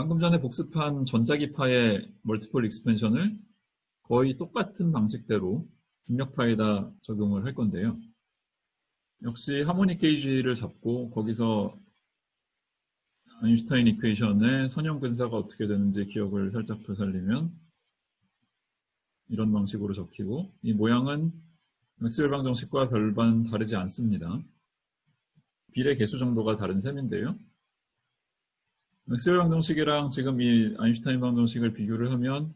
방금 전에 복습한 전자기파의 멀티플 익스펜션을 거의 똑같은 방식대로 중력파에다 적용을 할 건데요. 역시 하모닉 게이지를 잡고 거기서 아인슈타인 이퀘이션의 선형 근사가 어떻게 되는지 기억을 살짝 되살리면 이런 방식으로 적히고 이 모양은 맥스웰 방정식과 별반 다르지 않습니다. 비례 개수 정도가 다른 셈인데요. 맥스웰 방정식이랑 지금 이 아인슈타인 방정식을 비교를 하면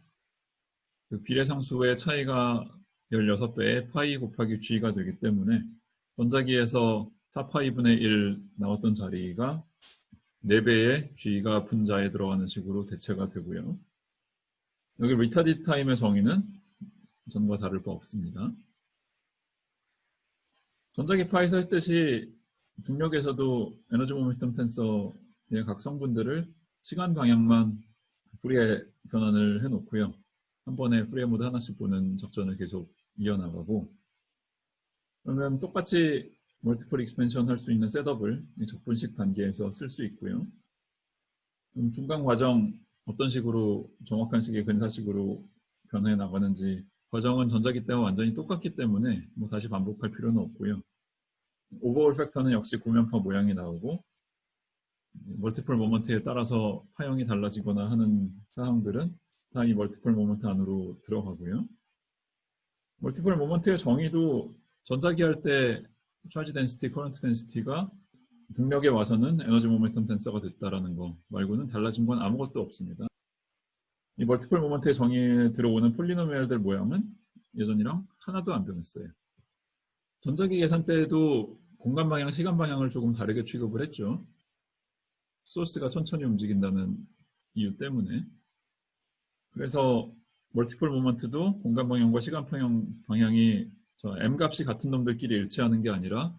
그 비례상수의 차이가 16배의 파이 곱하기 g가 되기 때문에 전자기에서 4파이분의 1 나왔던 자리가 4배의 g가 분자에 들어가는 식으로 대체가 되고요. 여기 리타디 타임의 정의는 전과 다를 바 없습니다. 전자기파에서 했듯이 중력에서도 에너지 모멘텀 텐서의 각 성분들을 시간 방향만 프리에 변환을 해놓고요. 한 번에 프리에 모드 하나씩 보는 작전을 계속 이어나가고 그러면 똑같이 멀티플 익스펜션 할 수 있는 셋업을 적분식 단계에서 쓸 수 있고요. 중간 과정 어떤 식으로 정확한 식의 근사식으로 변해 나가는지 과정은 전자기 때와 완전히 똑같기 때문에 뭐 다시 반복할 필요는 없고요. 오버올 팩터는 역시 구면파 모양이 나오고 멀티플 모먼트에 따라서 파형이 달라지거나 하는 사항들은 다 이 멀티플 모먼트 안으로 들어가고요. 멀티플 모먼트의 정의도 전자기 할 때 차지 덴시티, 커런트 덴시티가 중력에 와서는 에너지 모멘텀 덴서가 됐다라는 거 말고는 달라진 건 아무것도 없습니다. 이 멀티플 모먼트의 정의에 들어오는 폴리노미얼들 모양은 예전이랑 하나도 안 변했어요. 전자기 계산 때에도 공간 방향, 시간 방향을 조금 다르게 취급을 했죠. 소스가 천천히 움직인다는 이유 때문에. 그래서 멀티플 모먼트도 공간 방향과 시간 방향, 방향이 m 값이 같은 놈들끼리 일치하는 게 아니라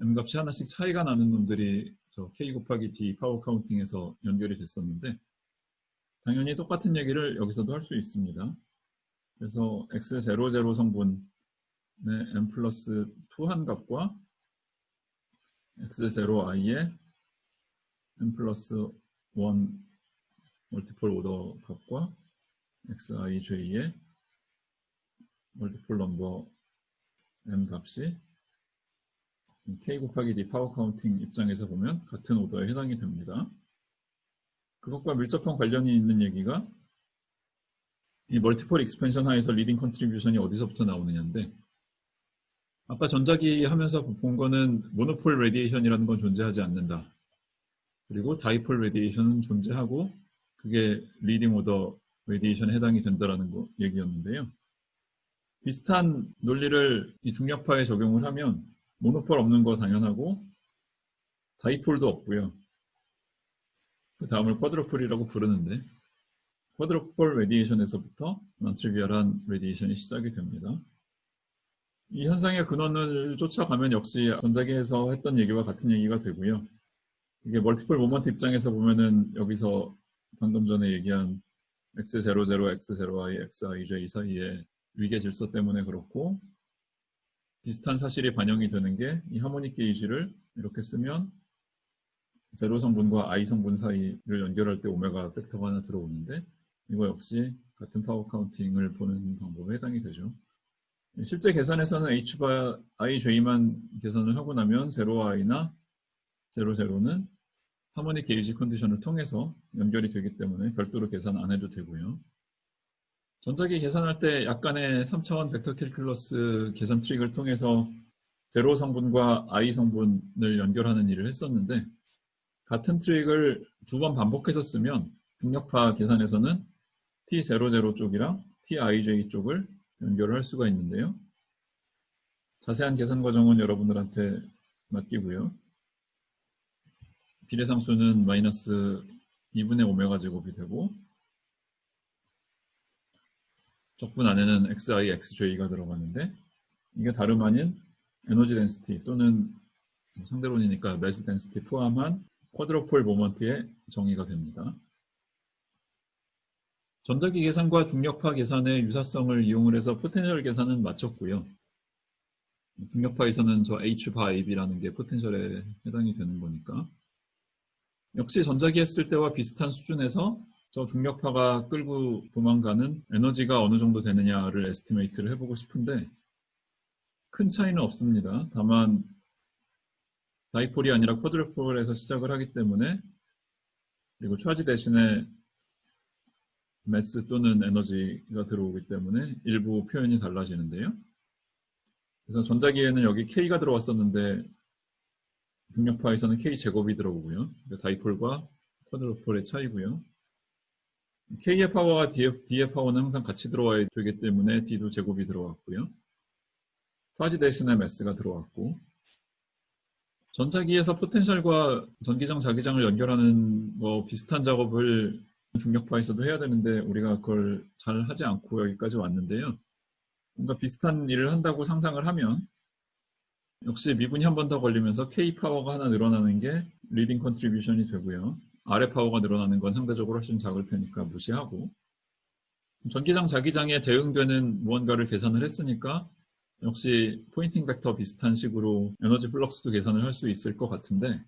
m 값이 하나씩 차이가 나는 놈들이 저 k 곱하기 d 파워 카운팅에서 연결이 됐었는데 당연히 똑같은 얘기를 여기서도 할 수 있습니다. 그래서 x00 성분의 m 플러스 2 한 값과 x0i의 m 플러스 1 멀티플 오더 값과 xij의 멀티플 넘버 m 값이 k 곱하기 d 파워 카운팅 입장에서 보면 같은 오더에 해당이 됩니다. 그것과 밀접한 관련이 있는 얘기가 이 멀티플 익스펜션 하에서 리딩 컨트리뷰션이 어디서부터 나오느냐인데 아까 전자기 하면서 본 거는 모노폴 레디에이션이라는 건 존재하지 않는다. 그리고 다이폴 레디에이션은 존재하고 그게 리딩 오더 레디에이션에 해당이 된다라는 거 얘기였는데요. 비슷한 논리를 이 중력파에 적용을 하면 모노폴 없는 거 당연하고 다이폴도 없고요. 그 다음을 쿼드로폴이라고 부르는데 쿼드로폴 레디에이션에서부터 non-trivial한 레디에이션이 시작이 됩니다. 이 현상의 근원을 쫓아가면 역시 전자기에서 했던 얘기와 같은 얘기가 되고요. 이게 멀티플 모먼트 입장에서 보면은 여기서 방금 전에 얘기한 x00, x0i, xij 사이에 위계 질서 때문에 그렇고 비슷한 사실이 반영이 되는 게 이 하모닉 게이지를 이렇게 쓰면 제로 성분과 I 성분 사이를 연결할 때 오메가 팩터가 하나 들어오는데 이거 역시 같은 파워 카운팅을 보는 방법에 해당이 되죠. 실제 계산에서는 H바 IJ만 계산을 하고 나면 0i나 00는 하모닉 게이지 컨디션을 통해서 연결이 되기 때문에 별도로 계산 안 해도 되고요. 전자기 계산할 때 약간의 3차원 벡터 캘큘러스 계산 트릭을 통해서 제로 성분과 i 성분을 연결하는 일을 했었는데 같은 트릭을 두 번 반복해서 쓰면 중력파 계산에서는 T00 쪽이랑 TIJ 쪽을 연결을 할 수가 있는데요. 자세한 계산 과정은 여러분들한테 맡기고요. 비례상수는 마이너스 2분의 오메가 제곱이 되고 적분 안에는 xi, xj가 들어가는데 이게 다름 아닌 에너지 덴시티 또는 상대론이니까 매스 덴시티 포함한 쿼드로폴 모먼트의 정의가 됩니다. 전자기 계산과 중력파 계산의 유사성을 이용을 해서 포텐셜 계산은 마쳤고요. 중력파에서는 저 h 바 ab라는 게 포텐셜에 해당이 되는 거니까 역시 전자기 했을 때와 비슷한 수준에서 저 중력파가 끌고 도망가는 에너지가 어느 정도 되느냐를 에스티메이트를 해보고 싶은데 큰 차이는 없습니다. 다만 다이폴이 아니라 쿼드르폴에서 시작을 하기 때문에 그리고 차지 대신에 매스 또는 에너지가 들어오기 때문에 일부 표현이 달라지는데요. 그래서 전자기에는 여기 K가 들어왔었는데 중력파에서는 K 제곱이 들어오고요. 그러니까 다이폴과 쿼드로폴의 차이고요. K의 파워와 D의 파워는 항상 같이 들어와야 되기 때문에 D도 제곱이 들어왔고요. 파지 대신에 매스가 들어왔고 전자기에서 포텐셜과 전기장, 자기장을 연결하는 뭐 비슷한 작업을 중력파에서도 해야 되는데 우리가 그걸 잘 하지 않고 여기까지 왔는데요. 뭔가 비슷한 일을 한다고 상상을 하면 역시 미분이 한 번 더 걸리면서 K 파워가 하나 늘어나는 게 리딩 컨트리뷰션이 되고요. 아래 파워가 늘어나는 건 상대적으로 훨씬 작을 테니까 무시하고 전기장, 자기장에 대응되는 무언가를 계산을 했으니까 역시 포인팅 벡터 비슷한 식으로 에너지 플럭스도 계산을 할 수 있을 것 같은데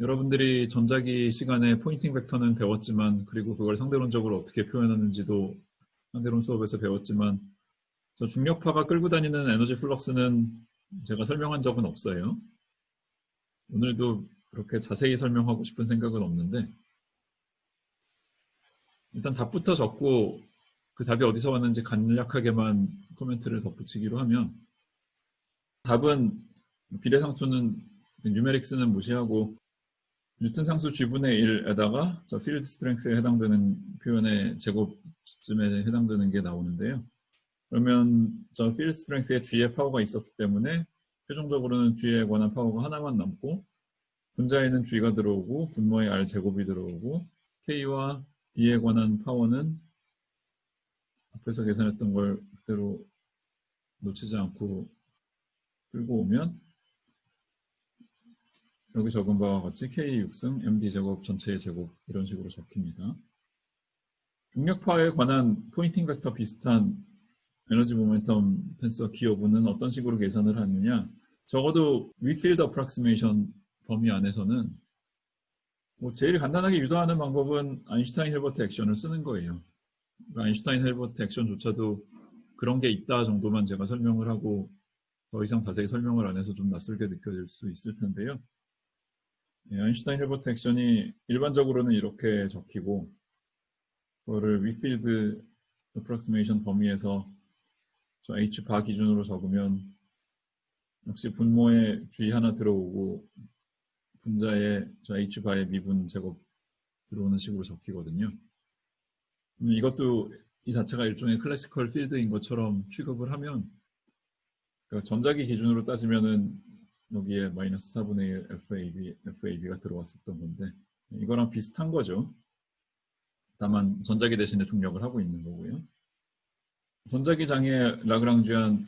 여러분들이 전자기 시간에 포인팅 벡터는 배웠지만 그리고 그걸 상대론적으로 어떻게 표현하는지도 상대론 수업에서 배웠지만 저 중력파가 끌고 다니는 에너지 플럭스는 제가 설명한 적은 없어요. 오늘도 그렇게 자세히 설명하고 싶은 생각은 없는데 일단 답부터 적고 그 답이 어디서 왔는지 간략하게만 코멘트를 덧붙이기로 하면 답은 비례상수는 뉴메릭스는 무시하고 뉴턴 상수 G분의 1에다가 저 필드 스트렝스에 해당되는 표현의 제곱쯤에 해당되는 게 나오는데요. 그러면 저 필드 스트렝스에 G의 파워가 있었기 때문에 최종적으로는 G에 관한 파워가 하나만 남고 분자에는 G가 들어오고 분모에 R 제곱이 들어오고 K와 D에 관한 파워는 앞에서 계산했던 걸 그대로 놓치지 않고 끌고 오면 여기 적은 바와 같이 K6승 MD제곱 전체의 제곱 이런 식으로 적힙니다. 중력파에 관한 포인팅 벡터 비슷한 에너지 모멘텀 텐서 기어분은 어떤 식으로 계산을 하느냐 적어도 위필드 어프락시메이션 범위 안에서는 뭐 제일 간단하게 유도하는 방법은 아인슈타인 헬버트 액션을 쓰는 거예요. 아인슈타인 헬버트 액션조차도 그런 게 있다 정도만 제가 설명을 하고 더 이상 자세히 설명을 안 해서 좀 낯설게 느껴질 수 있을 텐데요. 예, 아인슈타인 헬버트 액션이 일반적으로는 이렇게 적히고 그거를 위필드 어프락시메이션 범위에서 저 H 바 기준으로 적으면 역시 분모에 G 하나 들어오고 분자에 저 H 바의 미분 제곱 들어오는 식으로 적히거든요. 이것도 이 자체가 일종의 클래시컬 필드인 것처럼 취급을 하면 그러니까 전자기 기준으로 따지면은 여기에 마이너스 4분의 1 FAB, FAB가 들어왔었던 건데 이거랑 비슷한 거죠. 다만 전자기 대신에 중력을 하고 있는 거고요. 전자기 장의 라그랑주안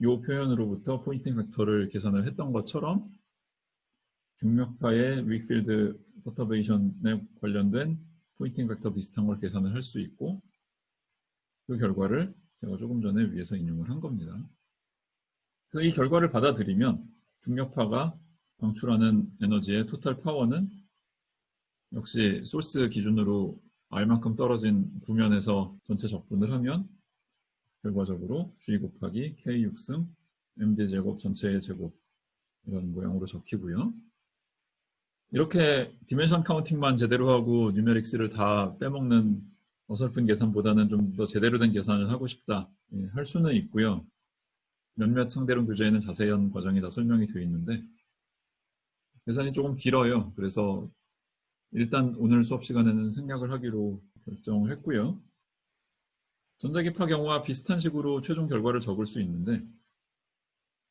이 표현으로부터 포인팅 벡터를 계산을 했던 것처럼 중력파의 윅필드 퍼터베이션에 관련된 포인팅 벡터 비슷한 걸 계산을 할 수 있고 그 결과를 제가 조금 전에 위에서 인용을 한 겁니다. 그래서 이 결과를 받아들이면 중력파가 방출하는 에너지의 토탈 파워는 역시 소스 기준으로 R만큼 떨어진 구면에서 전체 적분을 하면 결과적으로 G 곱하기 K6승 MD제곱 전체의 제곱 이런 모양으로 적히고요. 이렇게 디멘션 카운팅만 제대로 하고 뉴메릭스를 다 빼먹는 어설픈 계산보다는 좀 더 제대로 된 계산을 하고 싶다 예, 할 수는 있고요. 몇몇 상대론 교재에는 자세한 과정이 다 설명이 되어 있는데 계산이 조금 길어요. 그래서 일단 오늘 수업 시간에는 생략을 하기로 결정을 했고요. 전자기파 경우와 비슷한 식으로 최종 결과를 적을 수 있는데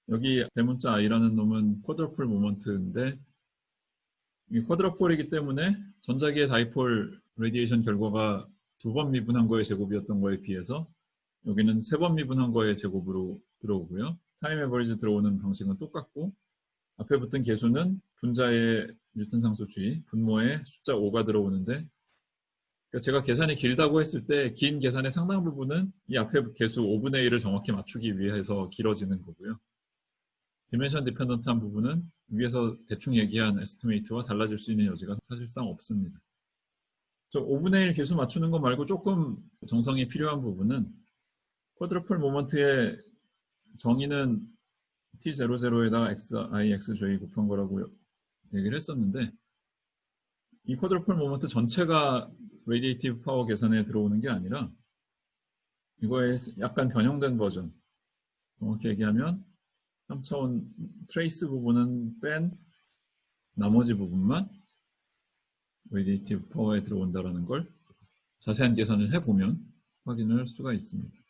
여기 대문자 i라는 놈은 쿼드러플 모먼트인데 이 쿼드러폴이기 때문에 전자기의 다이폴 레디에이션 결과가 두 번 미분한 거의 제곱이었던 거에 비해서 여기는 세 번 미분한 거의 제곱으로 들어오고요. 타임 에버리지 들어오는 방식은 똑같고 앞에 붙은 개수는 분자의 뉴턴 상수 G, 분모에 숫자 5가 들어오는데 그러니까 제가 계산이 길다고 했을 때 긴 계산의 상당 부분은 이 앞에 개수 5분의 1을 정확히 맞추기 위해서 길어지는 거고요. 디멘션 디펜던트한 부분은 위에서 대충 얘기한 에스티메이트와 달라질 수 있는 여지가 사실상 없습니다. 저 5분의 1 개수 맞추는 거 말고 조금 정성이 필요한 부분은 쿼드러플 모먼트의 정의는 t00에다가 xi, xj 곱한 거라고 얘기를 했었는데 이 쿼드러플 모먼트 전체가 레디에이티브 파워 계산에 들어오는 게 아니라 이거의 약간 변형된 버전 정확히 얘기하면 3차원 트레이스 부분은 뺀 나머지 부분만 레디에이티브 파워에 들어온다는 걸 자세한 계산을 해보면 확인을 할 수가 있습니다.